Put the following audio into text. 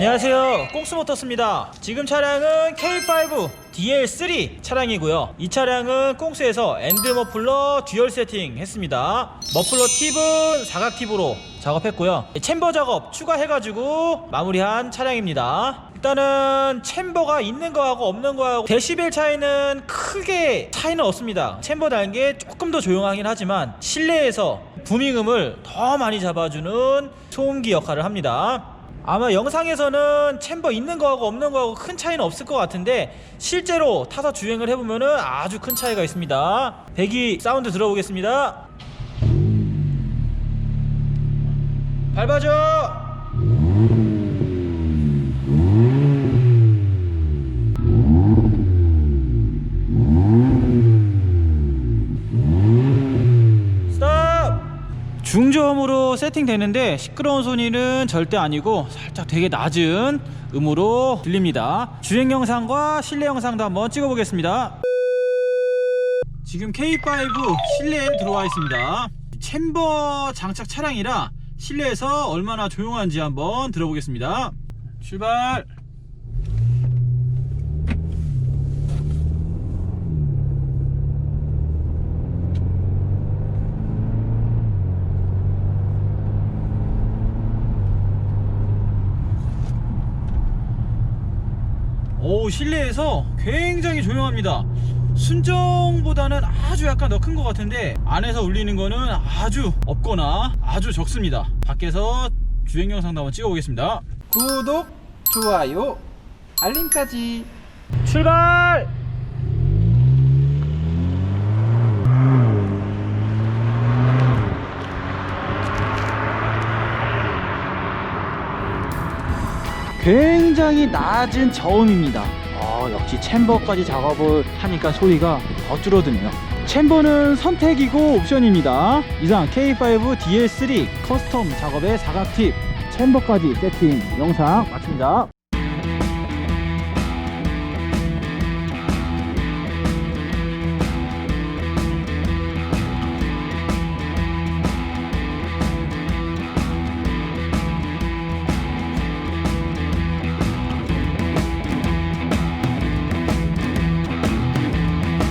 안녕하세요. 꽁스모터스입니다. 지금 차량은 K5 DL3 차량이고요. 이 차량은 꽁스에서 엔드 머플러 듀얼 세팅 했습니다. 머플러 팁은 사각 팁으로 작업했고요. 챔버 작업 추가해가지고 마무리한 차량입니다. 일단은 챔버가 있는 거하고 없는 거하고 데시벨 차이는 크게 차이는 없습니다. 챔버 단계 조금 더 조용하긴 하지만 실내에서 부밍음을 더 많이 잡아주는 소음기 역할을 합니다 아마 영상에서는 챔버 있는 거하고 없는 거하고 큰 차이는 없을 것 같은데 실제로 타서 주행을 해보면 은 아주 큰 차이가 있습니다. 배기 사운드 들어보겠습니다. 밟아줘 중저음으로 세팅되는데 시끄러운 소리는 절대 아니고 살짝 되게 낮은 음으로 들립니다. 주행 영상과 실내 영상도 한번 찍어 보겠습니다. 지금 K5 실내에 들어와 있습니다. 챔버 장착 차량이라 실내에서 얼마나 조용한지 한번 들어보겠습니다. 출발! 오 실내에서 굉장히 조용합니다 순정보다는 아주 약간 더 큰 것 같은데 안에서 울리는 거는 아주 없거나 아주 적습니다 밖에서 주행 영상도 한번 찍어보겠습니다 구독, 좋아요, 알림까지. 출발! 굉장히 낮은 저음입니다. 어, 역시 챔버까지 작업을 하니까 소리가 더 줄어드네요. 챔버는 선택이고 옵션입니다. 이상 K5 DL3 커스텀 작업의 사각 팁 챔버까지 세팅 영상 마칩니다.